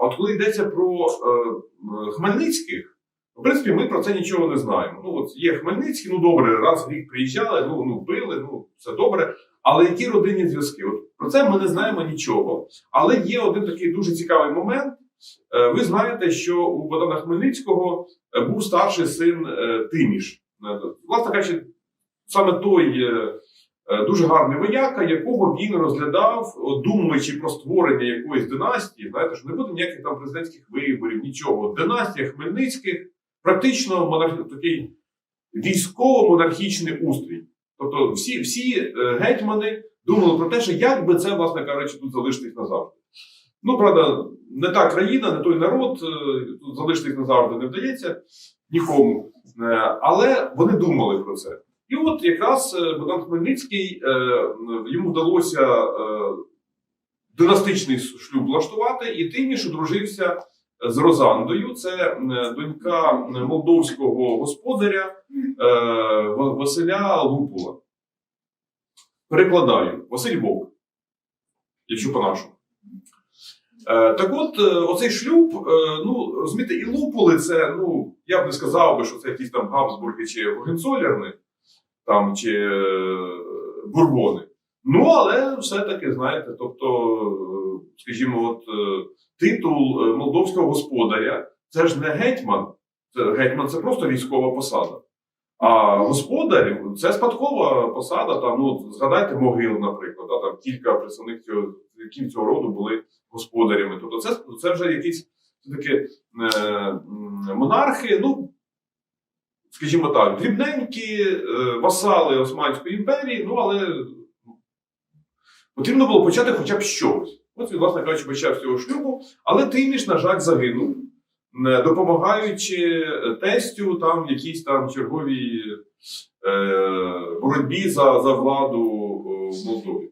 А от коли йдеться про е, е, Хмельницьких, в принципі, ми про це нічого не знаємо. Ну, от є Хмельницький, ну добре, раз в рік приїжджали, ну, ну били, ну все добре. Але які родинні зв'язки? От про це ми не знаємо нічого. Але є один такий дуже цікавий момент. Е, Ви знаєте, що у Богдана Хмельницького е, був старший син е, Тиміш. Е, Власне кажучи, саме той дуже гарний вояка, якого він розглядав, думаючи про створення якоїсь династії. Знаєте, що не буде ніяких там президентських виборів, нічого. Династія Хмельницьких практично монарх... такий військово-монархічний устрій. Тобто всі, всі е, гетьмани думали про те, що як би це, власне кажучи, тут залишити їх назавжди. Ну, правда, не та країна, не той народ, е, тут залишити їх назавжди не вдається нікому. Е, Але вони думали про це. І от якраз е, Богдан Хмельницький е, йому вдалося е, династичний шлюб влаштувати, і Тиміш одружився з Розандою. Це донька молдовського господаря Василя Лупула. Перекладаю Василь Вовк, якщо по-нашому. Так от, оцей шлюб, ну, розумієте, і Лупули це, ну, я б не сказав би, що це якісь там Габсбурги чи Гогенцолерни, там, чи е, Бурбони. Ну, але все-таки, знаєте, тобто, скажімо, от е, титул е, молдовського господаря це ж не гетьман. Гетьман це просто військова посада. А господар це спадкова посада. Там, ну, згадайте могил, наприклад, да, там кілька представників цього, роду були господарями. Тобто, це, це вже якісь такі е, монархи, ну, скажімо так, дрібненькі е, васали Османської імперії, ну але потрібно було почати хоча б чогось. От він, власне кажучи, почав цього шлюбу, але Тиміш, на жаль, загинув, е, допомагаючи тестю там в якійсь там черговій е, боротьбі за, за владу е, в Молдові.